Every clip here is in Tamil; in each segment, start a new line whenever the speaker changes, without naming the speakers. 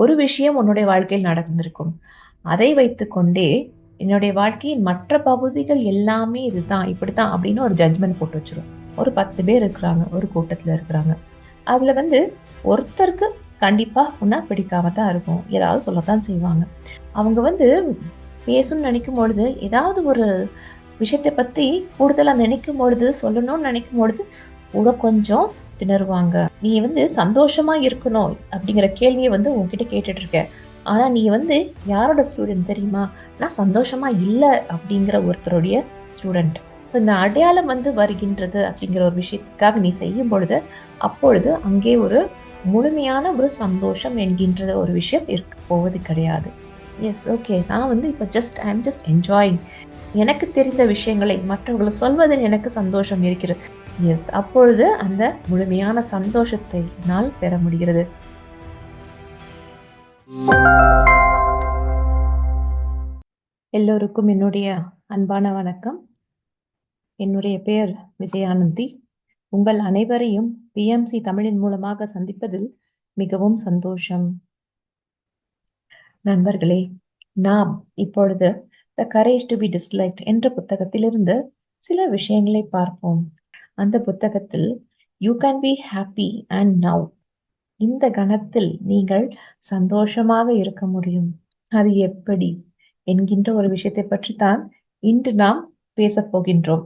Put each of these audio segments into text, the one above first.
ஒரு விஷயம் உன்னுடைய வாழ்க்கையில் நடந்திருக்கும். அதை வைத்துக்கொண்டே என்னுடைய வாழ்க்கையின் மற்ற பகுதிகள் எல்லாமே இதுதான் இப்படித்தான் அப்படின்னு ஒரு ஜட்மெண்ட் போட்டு வச்சிரும். ஒரு பத்து பேர் இருக்கிறாங்க ஒரு கூட்டத்தில் இருக்கிறாங்க. அதில் வந்து ஒருத்தருக்கு கண்டிப்பாக உன்னா பிடிக்காம தான் இருக்கும். ஏதாவது சொல்லத்தான் செய்வாங்க. அவங்க வந்து பேசணும்னு நினைக்கும் பொழுது ஏதாவது ஒரு விஷயத்தை பற்றி கூடுதலாக நினைக்கும் பொழுது சொல்லணும்னு நினைக்கும் பொழுது கூட கொஞ்சம் திணறுவாங்க. நீ வந்து சந்தோஷமா இருக்கணும் அப்படிங்கிற கேள்வியை வந்து உன்கிட்ட கேட்டுட்டு இருக்க ஆனா நீ வந்து யாரோட ஸ்டூடெண்ட் தெரியுமா? நான் சந்தோஷமா இல்லை அப்படிங்கிற ஒருத்தருடைய ஸ்டூடெண்ட் ஸோ இந்த அடையாளம் வந்து வருகின்றது அப்படிங்கிற ஒரு விஷயத்துக்காக நீ செய்யும் பொழுது அப்பொழுது அங்கே ஒரு முழுமையான ஒரு சந்தோஷம் என்கின்ற ஒரு விஷயம் இருக்க போவது கிடையாது. எஸ் ஓகே நான் வந்து இப்போ just I am just enjoying எனக்கு தெரிந்த விஷயங்களை மற்றவர்களுக்கு சொல்வதில் எனக்கு சந்தோஷம் இருக்கிறது. எஸ் அப்பொழுது அந்த முழுமையான சந்தோஷத்தை நான் பெற முடிகிறது. எல்லோருக்கும் என்னுடைய அன்பான வணக்கம். என்னுடைய பெயர் விஜயானந்தி. உங்கள் அனைவரையும் பிஎம்சி தமிழின் மூலமாக சந்திப்பதில் மிகவும் சந்தோஷம். நண்பர்களே நாம் இப்பொழுது the courage to be disliked என்ற புத்தகத்திலிருந்து சில விஷயங்களை பார்ப்போம். அந்த புத்தகத்தில் you can be happy and now இந்த கணத்தில் நீங்கள் சந்தோஷமாக இருக்க முடியும். அது எப்படி? என்கின்ற ஒரு விஷயத்தை பற்றி தான் இன்று நாம் பேசப் போகின்றோம்.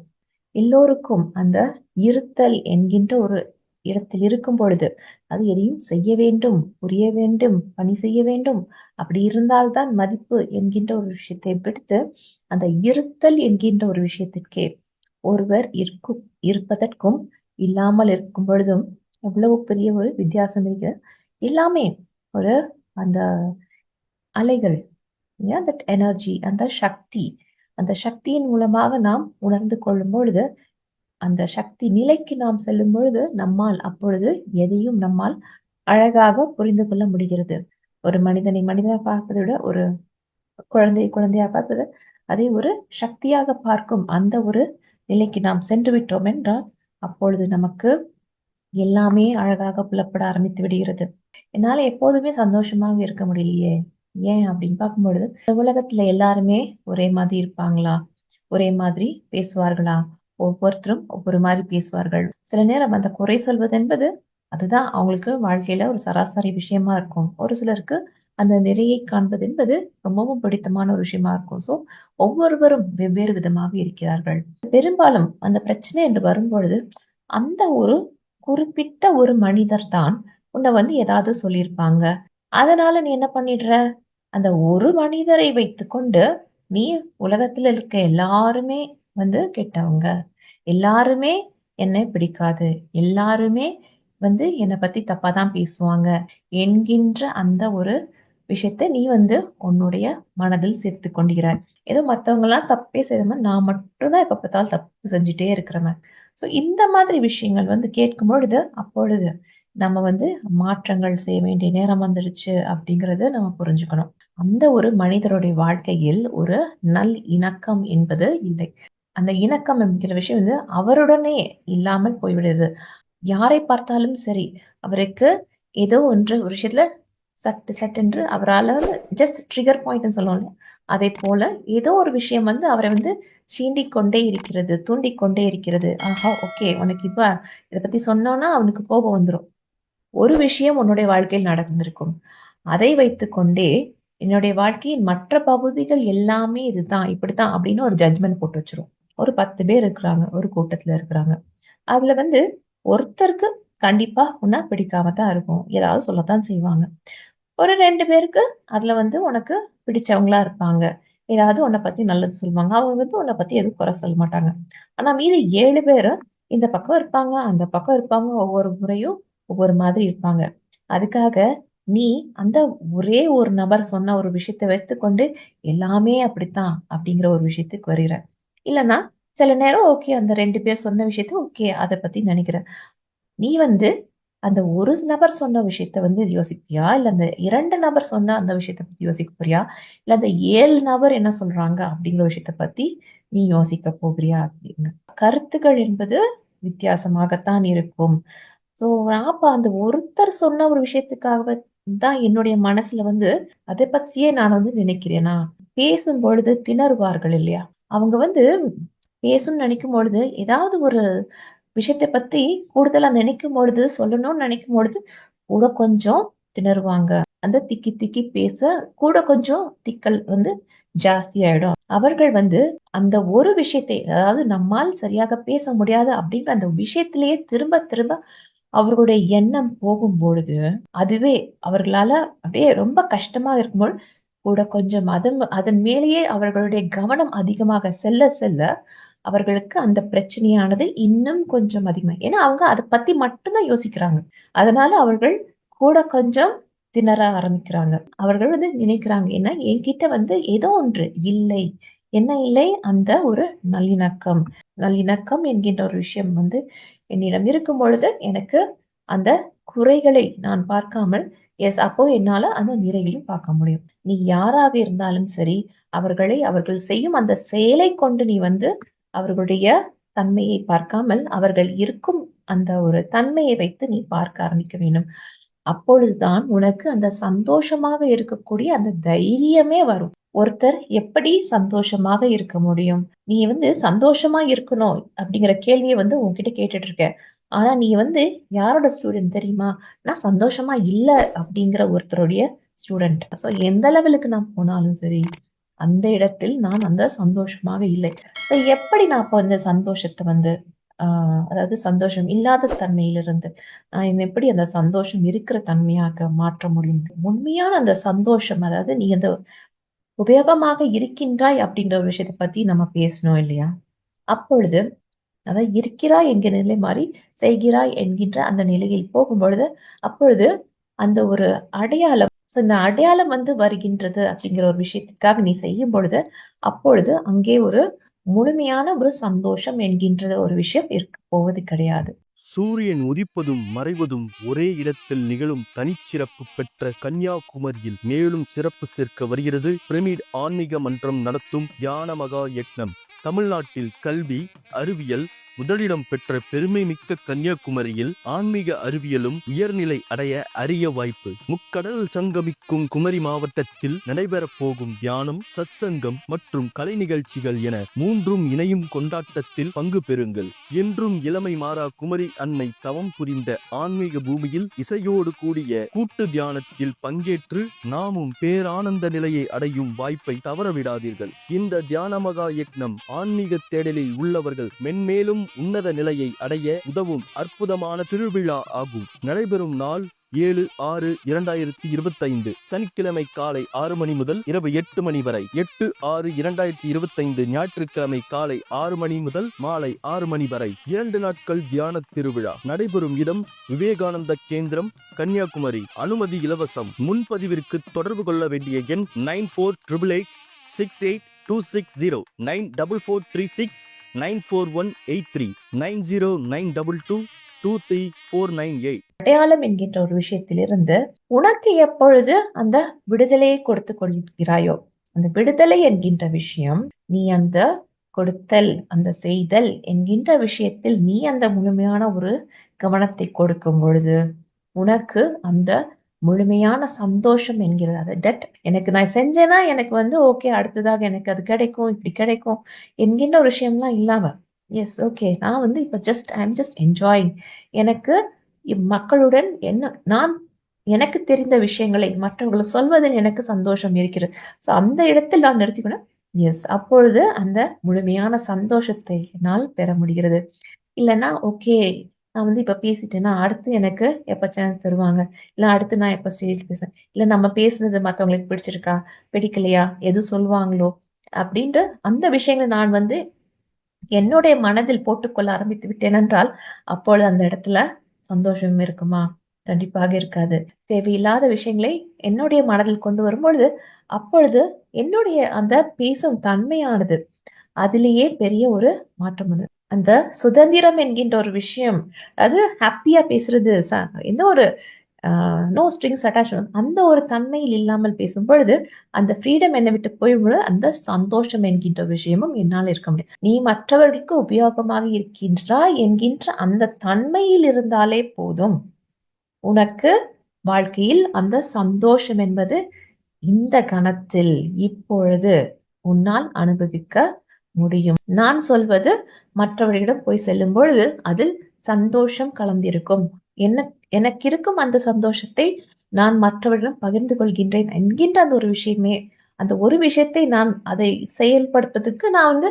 எல்லோருக்கும் அந்த இருத்தல் என்கின்ற ஒரு இடத்தில் இருக்கும் பொழுது அது எதையும் செய்ய வேண்டும் புரிய வேண்டும் பணி செய்ய வேண்டும் அப்படி இருந்தால்தான் மதிப்பு என்கின்ற ஒரு விஷயத்தை பிடித்து அந்த இருத்தல் என்கின்ற ஒரு விஷயத்திற்கே ஒருவர் இருக்கும் இருப்பதற்கும் இல்லாமல் இருக்கும் பொழுதும் எவ்வளவு பெரிய ஒரு வித்தியாசம் இருக்கு எல்லாமே ஒரு அந்த அலைகள் தட் எனர்ஜி அந்த சக்தி அந்த சக்தியின் மூலமாக நாம் உணர்ந்து கொள்ளும் பொழுது அந்த சக்தி நிலைக்கு நாம் செல்லும் பொழுது நம்மால் அப்பொழுது எதையும் நம்மால் அழகாக புரிந்து கொள்ள முடிகிறது. ஒரு மனிதனை மனிதனை பார்ப்பதை விட ஒரு குழந்தையை குழந்தையா பார்ப்பது அதை ஒரு சக்தியாக பார்க்கும் அந்த ஒரு நிலைக்கு நாம் சென்று விட்டோம் என்றால் அப்பொழுது நமக்கு எல்லாமே அழகாக புலப்பட ஆரம்பித்து விடுகிறது. என்னால எப்போதுமே சந்தோஷமாக இருக்க முடியலையே. ஏன் அப்படின்னு பார்க்கும்பொழுது இந்த உலகத்துல எல்லாருமே ஒரே மாதிரி இருப்பாங்களா? ஒரே மாதிரி பேசுவார்களா? ஒவ்வொருத்தரும் ஒவ்வொரு மாதிரி பேசுவார்கள். சில நேரம் அந்த குறை சொல்வது என்பது அதுதான் அவங்களுக்கு வாழ்க்கையில ஒரு சராசரி விஷயமா இருக்கும். ஒரு சிலருக்கு அந்த நிறையை காண்பது என்பது ரொம்பவும் பிடித்தமான ஒரு விஷயமா இருக்கும். ஸோ ஒவ்வொருவரும் வெவ்வேறு விதமாக இருக்கிறார்கள். பெரும்பாலும் அந்த பிரச்சனை என்று வரும்பொழுது அந்த ஒரு குறிப்பிட்ட ஒரு மனிதர் தான் உன்னை வந்து ஏதாவது சொல்லியிருப்பாங்க. அதனால நீ என்ன பண்ணிடுற? அந்த ஒரு மனிதரை வைத்துக்கொண்டு நீ உலகத்துல இருக்க எல்லாருமே வந்து கெட்டவங்க. எல்லாருமே என்னை பிடிக்காது. எல்லாருமே வந்து என்னை பத்தி தப்பா தான் பேசுவாங்க. என்கின்ற அந்த ஒரு விஷயத்த நீ வந்து உன்னுடைய மனதில் சேர்த்து கொண்டுகிறாய் ஏதோ மத்தவங்க எல்லாம் தப்பே செய்யாம நான் மட்டும்தான் எப்ப பார்த்தாலும் தப்பு செஞ்சுட்டே இருக்கிறவன். சோ இந்த மாதிரி விஷயங்கள் வந்து கேட்கும் பொழுது அப்பொழுது நம்ம வந்து மாற்றங்கள் செய்ய வேண்டிய நேரம் வந்துடுச்சு அப்படிங்கறத நம்ம புரிஞ்சுக்கணும். அந்த ஒரு மனிதருடைய வாழ்க்கையில் ஒரு நல் இணக்கம் என்பது இல்லை. அந்த இணக்கம் என்கிற விஷயம் வந்து அவருடனே இல்லாமல் போய்விடுது. யாரை பார்த்தாலும் சரி அவருக்கு ஏதோ ஒன்று ஒரு விஷயத்துல சட்டு சட்டென்று அவரால் ஜஸ்ட் ட்ரிகர் பாயிண்ட்னு சொல்லுவோம் அதே போல ஏதோ ஒரு விஷயம் வந்து அவரை வந்து சீண்டிக்கொண்டே இருக்கிறது தூண்டிக் கொண்டே இருக்கிறது. ஆஹா ஓகே உனக்கு இதுவா? இதை பத்தி சொன்னோன்னா அவனுக்கு கோபம் வந்துடும் ஒரு விஷயம் உன்னுடைய வாழ்க்கையில் நடந்திருக்கும். அதை வைத்துக்கொண்டே என்னுடைய வாழ்க்கையின் மற்ற பகுதிகள் எல்லாமே இதுதான் இப்படித்தான் அப்படின்னு ஒரு ஜட்மெண்ட் போட்டு வச்சிரும். ஒரு பத்து பேர் இருக்கிறாங்க ஒரு கூட்டத்துல இருக்கிறாங்க. அதுல வந்து ஒருத்தருக்கு கண்டிப்பா உன்னை பிடிக்காம தான் இருக்கும். ஏதாவது சொல்லத்தான் செய்வாங்க. ஒரு ரெண்டு பேருக்கு அதுல வந்து உனக்கு பிடிச்சவங்களா இருப்பாங்க. ஏதாவது உன்னை பத்தி நல்லது சொல்லுவாங்க. அவங்க வந்து உன்னை பத்தி எதுவும் குறை சொல்ல மாட்டாங்க. ஆனா மீதி ஏழு பேரும் இந்த பக்கம் இருப்பாங்க அந்த பக்கம் இருப்பாங்க. ஒவ்வொரு முறையும் ஒவ்வொரு மாதிரி இருப்பாங்க. அதுக்காக நீ அந்த ஒரே ஒரு நபர் சொன்ன ஒரு விஷயத்த வைத்துக்கொண்டு எல்லாமே அப்படித்தான் அப்படிங்கிற ஒரு விஷயத்துக்கு வருகிற. இல்லைன்னா சில நேரம் ஓகே அந்த ரெண்டு பேர் சொன்ன விஷயத்த ஓகே அதை பத்தி நினைக்கிற. நீ வந்து அந்த ஒரு நபர் சொன்ன விஷயத்த வந்து யோசிப்பியா? இல்ல அந்த இரண்டு நபர் சொன்ன அந்த விஷயத்த பத்தி யோசிக்க போறியா? இல்ல அந்த ஏழு நபர் என்ன சொல்றாங்க அப்படிங்கிற விஷயத்த பத்தி நீ யோசிக்க போகிறியா அப்படின்னு. கருத்துக்கள் என்பது வித்தியாசமாகத்தான் இருக்கும். சோ அப்ப அந்த ஒருத்தர் சொன்ன ஒரு விஷயத்துக்காக தான் என்னுடைய மனசுல வந்து அதை பத்தியே நான் வந்து நினைக்கிறேனா? பேசும் பொழுது திணறுவார்கள் இல்லையா? அவங்க வந்து பேசணும்னு நினைக்கும் பொழுது ஏதாவது ஒரு விஷயத்தை பத்தி கூடுதலா நினைக்கும் பொழுது சொல்லணும்னு நினைக்கும் பொழுது கூட கொஞ்சம் திணறுவாங்க. அந்த திக்கி திக்கி பேச கூட கொஞ்சம் திக்கல் வந்து ஜாஸ்தி ஆயிடும். அவர்கள் வந்து அந்த ஒரு விஷயத்தை அதாவது நம்மால் சரியாக பேச முடியாது அப்படின்ற அந்த விஷயத்திலேயே திரும்ப திரும்ப அவர்களுடைய எண்ணம் போகும் பொழுது அதுவே அவர்களால அப்படியே ரொம்ப கஷ்டமா இருக்கும்போது கூட கொஞ்சம் அதன் அதன் மேலேயே அவர்களுடைய கவனம் அதிகமாக செல்ல செல்ல அவர்களுக்கு அந்த பிரச்சனையானது இன்னும் கொஞ்சம் அதிகமா ஏன்னா அவங்க அதை பத்தி மட்டும்தான் யோசிக்கிறாங்க. அதனால அவர்கள் கூட கொஞ்சம் திணற ஆரம்பிக்கிறாங்க. அவர்கள் வந்து நினைக்கிறாங்க ஏன்னா என்கிட்ட வந்து ஏதோ ஒன்று இல்லை. என்ன இல்லை? அந்த ஒரு நல்லிணக்கம். நல்லிணக்கம் என்கின்ற ஒரு விஷயம் வந்து என்னிடம் இருக்கும் பொழுது எனக்கு அந்த குறைகளை நான் பார்க்காமல் எஸ் அப்போ என்னால அந்த நிறைகளையும் பார்க்க முடியும். நீ யாராக இருந்தாலும் சரி அவர்களை அவர்கள் செய்யும் அந்த செயலை கொண்டு நீ வந்து அவர்களுடைய தன்மையை பார்க்காமல் அவர்கள் இருக்கும் அந்த ஒரு தன்மையை வைத்து நீ பார்க்க ஆரம்பிக்க வேண்டும். அப்பொழுதுதான் உனக்கு அந்த சந்தோஷமாக இருக்கக்கூடிய அந்த தைரியமே வரும். ஒருத்தர் எப்படி சந்தோஷமாக இருக்க முடியும்? நீ வந்து சந்தோஷமா இருக்கணும் அப்படிங்கிற கேள்வியை வந்து உன்கிட்ட கேட்டுட்டு இருக்க ஆனா நீ வந்து யாரோட ஸ்டூடெண்ட் தெரியுமா? நான் சந்தோஷமா இல்லை அப்படிங்கிற ஒருத்தருடைய ஸ்டூடெண்ட் ஸோ எந்த லெவலுக்கு நான் போனாலும் சரி அந்த இடத்தில் நான் அந்த சந்தோஷமாக இல்லை. ஸோ எப்படி நான் அப்போ அந்த சந்தோஷத்தை வந்து ஆஹ் அதாவது சந்தோஷம் இல்லாத தன்மையிலிருந்து நான் எப்படி அந்த சந்தோஷம் இருக்கிற தன்மையாக மாற்ற முடியும்? உண்மையான அந்த சந்தோஷம் அதாவது நீ அந்த உபயோகமாக இருக்கின்றாய் அப்படின்ற ஒரு விஷயத்தை பத்தி நம்ம பேசணும் இல்லையா? அப்பொழுது அதாவது இருக்கிறாய் என்கிற நிலை மாறி செய்கிறாய் என்கின்ற அந்த நிலையில் போகும் பொழுது அப்பொழுது அந்த ஒரு அடையாளம் ஸோ இந்த அடையாளம் வந்து வருகின்றது அப்படிங்கிற ஒரு விஷயத்துக்காக நீ செய்யும் பொழுது அப்பொழுது அங்கே ஒரு முழுமையான ஒரு சந்தோஷம் என்கின்ற ஒரு விஷயம் இருக்க போவது கிடையாது.
சூரியன் உதிப்பதும் மறைவதும் ஒரே இடத்தில் நிகழும் தனிச்சிறப்பு பெற்ற கன்னியாகுமரியில் மேலும் சிறப்பு சேர்க்க வருகிறது. பிரமிட் ஆன்மீக மன்றம் நடத்தும் தியான மகா யக்னம். தமிழ்நாட்டில் கல்வி அறிவியல் முதலிடம் பெற்ற பெருமை மிக்க கன்னியாகுமரியில் ஆன்மீக அறிவியலும் உயர்நிலை அடைய அரிய வாய்ப்பு. முக்கடல் சங்கமிக்கும் குமரி மாவட்டத்தில் நடைபெறப் போகும் தியானம் சத்சங்கம் மற்றும் கலை நிகழ்ச்சிகள் என மூன்றும் இணையும் கொண்டாட்டத்தில் பங்கு பெறுங்கள். என்றும் இளமை மாறா குமரி அன்னை தவம் புரிந்த ஆன்மீக பூமியில் இசையோடு கூடிய கூட்டு தியானத்தில் பங்கேற்று நாமும் பேரானந்த நிலையை அடையும் வாய்ப்பை தவறவிடாதீர்கள். இந்த தியான மகா யக்னம் ஆன்மீக தேடலில் உள்ளவர்கள் மென்மேலும் உன்னத நிலையை அடைய உதவும் அற்புதமான திருவிழா ஆகும். நடைபெறும் நாள் ஏழு ஆறு இரண்டாயிரத்தி இருபத்தைந்து. சனிக்கிழமை காலை ஆறு மணி முதல் இரவு எட்டு மணி வரை. எட்டு ஆறு இரண்டாயிரத்தி இருபத்தைந்து ஞாயிற்றுக்கிழமை காலை ஆறு மணி முதல் மாலை ஆறு மணி வரை. இரண்டு நாட்கள் தியான திருவிழா. நடைபெறும் இடம் விவேகானந்த கேந்திரம் கன்னியாகுமரி. அனுமதி இலவசம். முன்பதிவிற்கு தொடர்பு கொள்ள வேண்டிய எண் nine four triple eight six eight two six zero. Nine double four three six nine four one eight three nine zero nine double two two three four nine eight
அடையாளம் என்கின்ற ஒரு விஷயத்திலிருந்து உனக்கு எப்பொழுது அந்த விடுதலையை கொடுத்து கொள்கிறாயோ அந்த விடுதலை என்கின்ற விஷயம் நீ அந்த கொடுத்தல் அந்த செய்தல் என்கின்ற விஷயத்தில் நீ அந்த முழுமையான ஒரு கவனத்தை கொடுக்கும் பொழுது உனக்கு அந்த முழுமையான சந்தோஷம் என்கிறது. அது தட் எனக்கு நான் செஞ்சேன்னா எனக்கு வந்து ஓகே அடுத்ததாக எனக்கு அது கிடைக்கும் இப்படி கிடைக்கும் என்கின்ற ஒரு விஷயம்லாம் இல்லாம. எஸ் ஓகே நான் வந்து இப்போ just I am just enjoying எனக்கு மக்களுடன் என்ன நான் எனக்கு தெரிந்த விஷயங்களை மற்றவர்களை சொல்வதில் எனக்கு சந்தோஷம் இருக்கிறது. ஸோ அந்த இடத்தில் நான் நிறுத்திக்கணும் எஸ் அப்பொழுது அந்த முழுமையான சந்தோஷத்தை என்னால் பெற முடிகிறது. இல்லைன்னா ஓகே நான் வந்து இப்போ பேசிட்டேன்னா அடுத்து எனக்கு எப்போ சான்ஸ் தருவாங்க? இல்லை அடுத்து நான் எப்போ ஸ்டேஜ் பேசுவேன்? இல்லை நம்ம பேசுனது மற்றவங்களுக்கு பிடிச்சிருக்கா? பிடிக்கலையா? எது சொல்லுவாங்களோ? அப்படின்ற அந்த விஷயங்களை நான் வந்து என்னுடைய மனதில் போட்டுக்கொள்ள ஆரம்பித்து விட்டேன் என்றால் அப்பொழுது அந்த இடத்துல சந்தோஷம் இருக்குமா? கண்டிப்பாக இருக்காது. தேவையில்லாத விஷயங்களை என்னுடைய மனதில் கொண்டு வரும்பொழுது அப்பொழுது என்னுடைய அந்த பேசும் தன்மையானது அதிலேயே பெரிய ஒரு மாற்றம் அந்த சுதந்திரம் என்கின்ற ஒரு விஷயம் அது ஹாப்பியா பேசுறது எந்த ஒரு நோ ஸ்ட்ரிங்ஸ் அட்டாச் அந்த ஒரு தன்மையில் இல்லாமல் பேசும் பொழுது அந்த ஃப்ரீடம் என்னை விட்டு போயும்பொழுது அந்த சந்தோஷம் என்கின்ற விஷயமும் என்னால் இருக்க முடியும். நீ மற்றவர்களுக்கு உபயோகமாக இருக்கின்றாய் என்கின்ற அந்த தன்மையில் இருந்தாலே போதும். உனக்கு வாழ்க்கையில் அந்த சந்தோஷம் என்பது இந்த கணத்தில் இப்பொழுது உன்னால் அனுபவிக்க முடியும். நான் சொல்வது மற்றவர்களிடம் போய் செல்லும் பொழுது அதில் சந்தோஷம் கலந்திருக்கும். என்ன எனக்கு இருக்கும் அந்த சந்தோஷத்தை நான் மற்றவரிடம் பகிர்ந்து கொள்கின்றேன் என்கின்ற அந்த ஒரு விஷயமே அந்த ஒரு விஷயத்தை நான் அதை செயல்படுத்துறதுக்கு நான் வந்து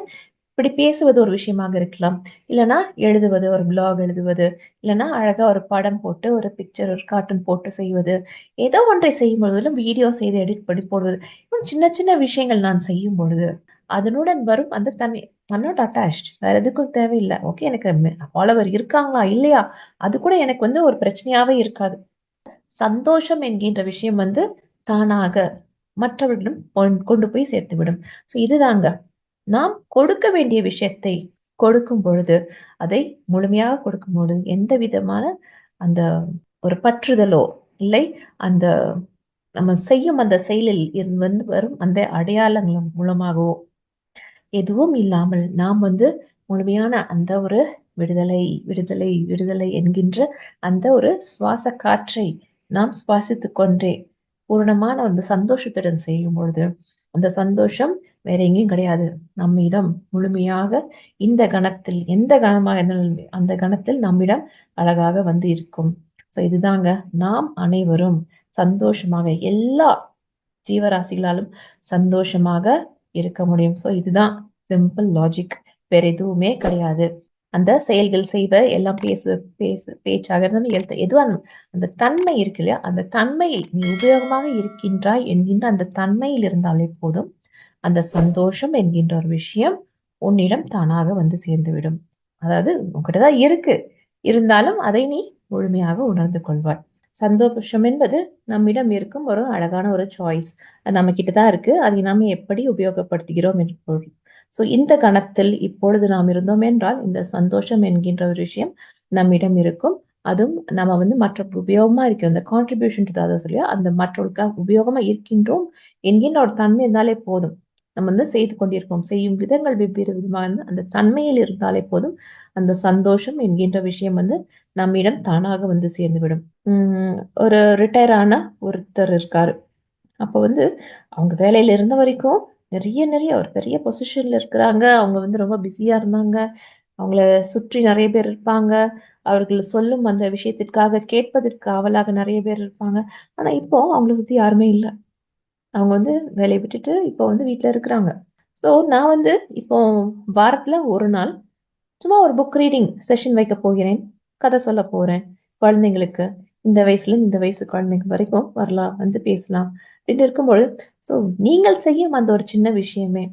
இப்படி பேசுவது ஒரு விஷயமாக இருக்கலாம். இல்லைனா எழுதுவது ஒரு பிளாக் எழுதுவது இல்லைனா அழகா ஒரு படம் போட்டு ஒரு பிக்சர் ஒரு கார்ட்டூன் போட்டு செய்வது ஏதோ ஒன்றை செய்யும் பொழுதிலும் வீடியோ செய்து எடிட் பண்ணி போடுவது இன்னும் சின்ன சின்ன விஷயங்கள் நான் செய்யும் பொழுது அதனுடன் வரும் அந்த தன்மை. ஐம் நாட் அட்டாச்ட் வேற எதுக்கும் தேவையில்லை. ஓகே எனக்கு ஃபாலோவர் இருக்காங்களா? இல்லையா? அது கூட எனக்கு வந்து ஒரு பிரச்சனையாவே இருக்காது. சந்தோஷம் என்கின்ற விஷயம் வந்து தானாக மற்றவர்களிடம் கொண்- கொண்டு போய் சேர்த்துவிடும். ஸோ இதுதாங்க. நாம் கொடுக்க வேண்டிய விஷயத்தை கொடுக்கும் பொழுது அதை முழுமையாக கொடுக்கும் பொழுது எந்த விதமான அந்த ஒரு பற்றுதலோ இல்லை அந்த நம்ம செய்யும் அந்த செயலில் இருந்து வந்து வரும் அந்த அடையாளங்கள் மூலமாகவோ எதுவும் இல்லாமல் நாம் வந்து முழுமையான அந்த ஒரு விடுதலை விடுதலை விடுதலை என்கின்ற அந்த ஒரு சுவாச காற்றை நாம் சுவாசித்து கொண்டே பூரணமான அந்த சந்தோஷத்துடன் செய்யும் பொழுது அந்த சந்தோஷம் வேற எங்கேயும் கிடையாது. நம்மிடம் முழுமையாக இந்த கணத்தில் எந்த கணமாக இருந்தாலும் அந்த கணத்தில் நம்மிடம் அழகாக வந்து இருக்கும். ஸோ இதுதாங்க நாம் அனைவரும் சந்தோஷமாக எல்லா ஜீவராசிகளாலும் சந்தோஷமாக இருக்க முடியும். ஸோ இதுதான் சிம்பிள் லாஜிக் வேற எதுவுமே கிடையாது. அந்த செயல்கள் செய்வ எல்லாம் பேசு பேசு பேச்சாக இருந்தாலும் எதுவாக இருந்தாலும் அந்த தன்மை இருக்கு இல்லையா? அந்த தன்மை நீ உபயோகமாக இருக்கின்றாய் என்கின்ற அந்த தன்மையில் இருந்தாலே போதும். அந்த சந்தோஷம் என்கின்ற ஒரு விஷயம் உன்னிடம் தானாக வந்து சேர்ந்துவிடும். அதாவது உங்ககிட்ட தான் இருக்கு. இருந்தாலும் அதை நீ முழுமையாக உணர்ந்து கொள்வாய். சந்தோஷம் என்பது நம்மிடம் இருக்கும் ஒரு அழகான ஒரு சாய்ஸ் நம்ம கிட்ட தான் இருக்கு. அதை நாம எப்படி உபயோகப்படுத்துகிறோம் என்று சோ ஸோ இந்த கணத்தில் இப்பொழுது நாம் இருந்தோம் என்றால் இந்த சந்தோஷம் என்கின்ற ஒரு விஷயம் நம்மிடம் இருக்கும். அதுவும் நம்ம வந்து மற்ற உபயோகமா இருக்கும் அந்த கான்ட்ரிபியூஷன் அதாவது சொல்லியா? அந்த மற்றவர்களுக்காக உபயோகமா இருக்கின்றோம் என்கின்ற ஒரு தன்மை இருந்தாலே போதும். நம்ம வந்து செய்து கொண்டிருக்கோம் செய்யும் விதங்கள் வெவ்வேறு விதமாக அந்த தன்மையில் இருந்தாலே போதும். அந்த சந்தோஷம் என்கின்ற விஷயம் வந்து நம்மிடம் தானாக வந்து சேர்ந்துவிடும். ஒரு ரிட்டையர் ஆன ஒருத்தர் இருக்காரு. அப்போ வந்து அவங்க வேலையில இருந்த வரைக்கும் நிறைய நிறைய ஒரு பெரிய பொசிஷன்ல இருக்கிறாங்க. அவங்க வந்து ரொம்ப பிஸியா இருந்தாங்க. அவங்கள சுற்றி நிறைய பேர் இருப்பாங்க. அவர்கள் சொல்லும் அந்த விஷயத்திற்காக கேட்பதற்கு ஆவலாக நிறைய பேர் இருப்பாங்க. ஆனா இப்போ அவங்கள சுத்தி யாருமே இல்லை. அவங்க வந்து வேலையை விட்டுட்டு இப்போ வந்து வீட்டில் இருக்கிறாங்க. ஸோ நான் வந்து இப்போ வாரத்தில் ஒரு நாள் சும்மா ஒரு புக் ரீடிங் செஷன் வைக்க போகிறேன். கதை சொல்ல போகிறேன் குழந்தைங்களுக்கு இந்த வயசுல இந்த வயசு குழந்தைங்க வரைக்கும் வரலாம் வந்து பேசலாம். அப்படின்னு இருக்கும்பொழுது ஸோ நீங்கள் செய்யும் அந்த ஒரு சின்ன விஷயமே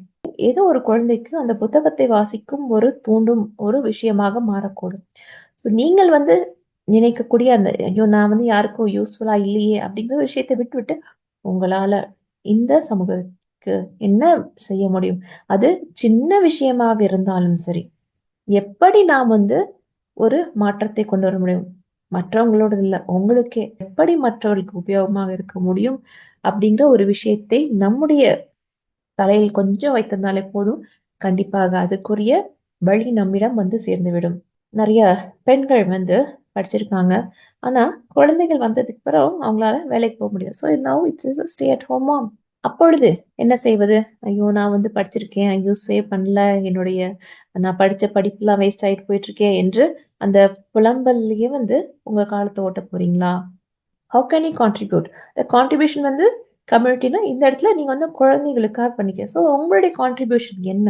ஏதோ ஒரு குழந்தைக்கு அந்த புத்தகத்தை வாசிக்கும் ஒரு தூண்டும் ஒரு விஷயமாக மாறக்கூடும். ஸோ நீங்கள் வந்து நினைக்கக்கூடிய அந்த ஐயோ நான் வந்து யாருக்கும் யூஸ்ஃபுல்லா இல்லையே அப்படிங்கிற விஷயத்தை விட்டுவிட்டு உங்களால இந்த சமூகத்துக்கு என்ன செய்ய முடியும்? அது சின்ன விஷயமாக இருந்தாலும் சரி எப்படி நாம் வந்து ஒரு மாற்றத்தை கொண்டு வர முடியும். மற்றவங்களோட இல்ல. உங்களுக்கே எப்படி மற்றவர்களுக்கு உபயோகமாக இருக்க முடியும் அப்படிங்கிற ஒரு விஷயத்தை நம்முடைய தலையில் கொஞ்சம் வைத்திருந்தாலே போதும். கண்டிப்பாக அதுக்குரிய வழி நம்மிடம் வந்து சேர்ந்துவிடும். நிறைய பெண்கள் வந்து படிச்சிருக்காங்க. ஆனா குழந்தைகள் வந்ததுக்கு பிறகு அவங்களால வேலைக்கு போக முடியாது so now it's stay at home mom அப்பொழுது என்ன செய்வது? ஐயோ நான் வந்து படிச்சிருக்கேன். ஐயோ சேவ் பண்ணல. என்னுடைய நான் படிச்ச படிப்புலாம் வேஸ்ட் ஆயிட்டு போயிட்டு இருக்கேன் என்று அந்த புலம்பல்லையே வந்து உங்க காலத்தை ஓட்ட போறீங்களா? How can you contribute the contribution வந்து கம்யூனிட்டினா இந்த இடத்துல நீங்க வந்து குழந்தைகளுக்காக பண்ணிக்க. ஸோ உங்களுடைய கான்ட்ரிபியூஷன் என்ன?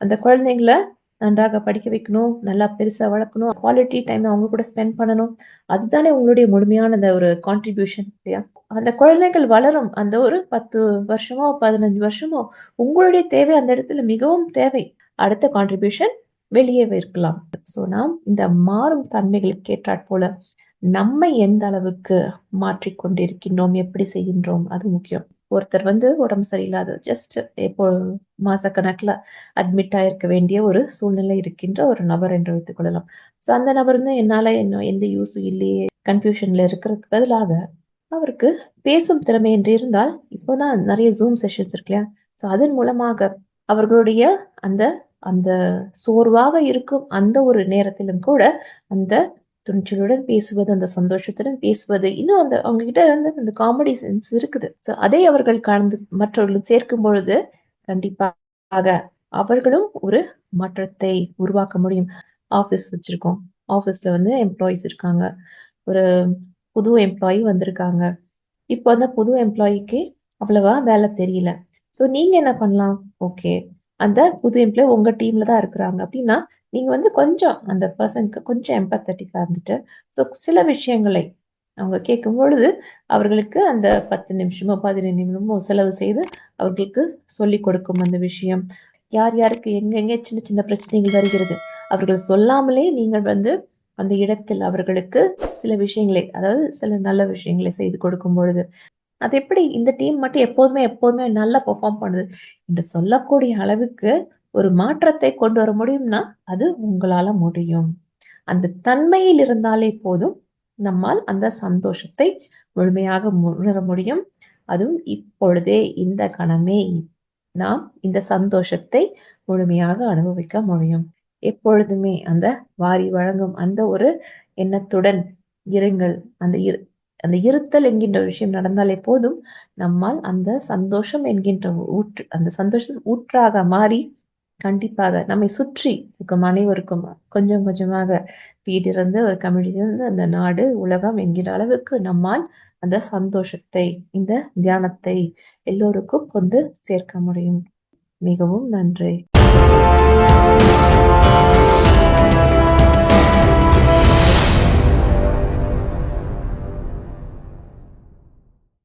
அந்த குழந்தைங்களை நன்றாக படிக்க வைக்கணும் நல்லா பெருசா வளர்க்கணும் குவாலிட்டி டைம் அவங்க கூட ஸ்பெண்ட் பண்ணணும். அதுதானே உங்களுடைய முழுமையான அந்த ஒரு கான்ட்ரிபியூஷன் இல்லையா? அந்த குழந்தைகள் வளரும். அந்த ஒரு பத்து வருஷமோ பதினஞ்சு வருஷமோ உங்களுடைய தேவை அந்த இடத்துல மிகவும் தேவை. அடுத்த கான்ட்ரிபியூஷன் வெளியே இருக்கலாம். ஸோ நாம் இந்த மாறும் தன்மைகளுக்கு ஏற்றாற் போல நம்மை எந்த அளவுக்கு மாற்றிக்கொண்டிருக்கின்றோம் எப்படி செய்கின்றோம் அது முக்கியம். ஒருத்தர் வந்து உடம்பு சரியில்லாத ஜஸ்ட் இப்போ மாசக்கணக்கில் அட்மிட் ஆயிருக்க வேண்டிய ஒரு சூழ்நிலை இருக்கின்ற ஒரு நபர் என்று வைத்துக் கொள்ளலாம். ஸோ அந்த நபர் வந்து என்னால என்ன எந்த யூஸும் இல்லையே கன்ஃபியூஷன்ல இருக்கிறதுக்கு பதிலாக அவருக்கு பேசும் திறமை என்று இருந்தால் இப்போதான் நிறைய ஜூம் செஷன்ஸ் இருக்கு இல்லையா? ஸோ அதன் மூலமாக அவர்களுடைய அந்த அந்த சோர்வாக இருக்கும் அந்த ஒரு நேரத்திலும் கூட அந்த துணிச்சலுடன் பேசுவது அந்த சந்தோஷத்துடன் பேசுவது. இன்னும் அந்த அவங்க கிட்ட வந்து அந்த காமெடி சென்ஸ் இருக்குது. ஸோ அதை அவர்கள் கலந்து மற்றவர்களும் சேர்க்கும் பொழுது கண்டிப்பாக அவர்களும் ஒரு மாற்றத்தை உருவாக்க முடியும். ஆஃபீஸ் வச்சிருக்கோம். ஆஃபீஸ்ல வந்து எம்ப்ளாயிஸ் இருக்காங்க. ஒரு புது எம்ப்ளாயி வந்திருக்காங்க. இப்போ அந்த புது எம்ப்ளாயிக்கு அவ்வளவா வேலை தெரியல. ஸோ நீங்க என்ன பண்ணலாம்? ஓகே அந்த புது எம்ப்ளாய் உங்க டீம்ல தான் இருக்கிறாங்க. அப்படின்னா நீங்க வந்து கொஞ்சம் அந்த பர்சனுக்கு கொஞ்சம் எம்பத்தட்டிக்கா இருந்துட்டு ஸோ சில விஷயங்களை அவங்க கேட்கும் பொழுது அவர்களுக்கு அந்த பத்து நிமிஷமோ பதினைந்து நிமிஷமோ செலவு செய்து அவர்களுக்கு சொல்லிக் கொடுக்கும் அந்த விஷயம். யார் யாருக்கு எங்கெங்க சின்ன சின்ன பிரச்சனைகள் வருகிறது அவர்கள் சொல்லாமலே நீங்கள் வந்து அந்த இடத்தில் அவர்களுக்கு சில விஷயங்களை அதாவது சில நல்ல விஷயங்களை செய்து கொடுக்கும் பொழுது. அது எப்படி? இந்த டீம் மட்டும் எப்போதுமே எப்போதுமே நல்லா பெர்ஃபார்ம் பண்ணுது. என்று சொல்லக்கூடிய அளவுக்கு ஒரு மாற்றத்தை கொண்டு வர முடியும்னா அது உங்களால முடியும். அந்த தன்மையில் இருந்தாலே போதும் நம்மால் அந்த சந்தோஷத்தை முழுமையாக உணர முடியும். அதுவும் இப்பொழுதே இந்த கணமே நாம் இந்த சந்தோஷத்தை முழுமையாக அனுபவிக்க முடியும். எப்பொழுதுமே அந்த வாரி வழங்கும் அந்த ஒரு எண்ணத்துடன் இருங்கள். அந்த இரு அந்த இருத்தல் என்கின்ற விஷயம் நடந்தாலே போதும் நம்மால் அந்த சந்தோஷம் என்கின்ற ஊற்று அந்த சந்தோஷம் ஊற்றாக மாறி கண்டிப்பாக நம்மை சுற்றி இருக்கும் அனைவருக்கும் கொஞ்சம் கொஞ்சமாக வீடிருந்து ஒரு கமிழிலிருந்து அந்த நாடு உலகம் என்கிற அளவுக்கு நம்மால் அந்த சந்தோஷத்தை இந்த தியானத்தை எல்லோருக்கும் கொண்டு சேர்க்க முடியும். மிகவும் நன்றி.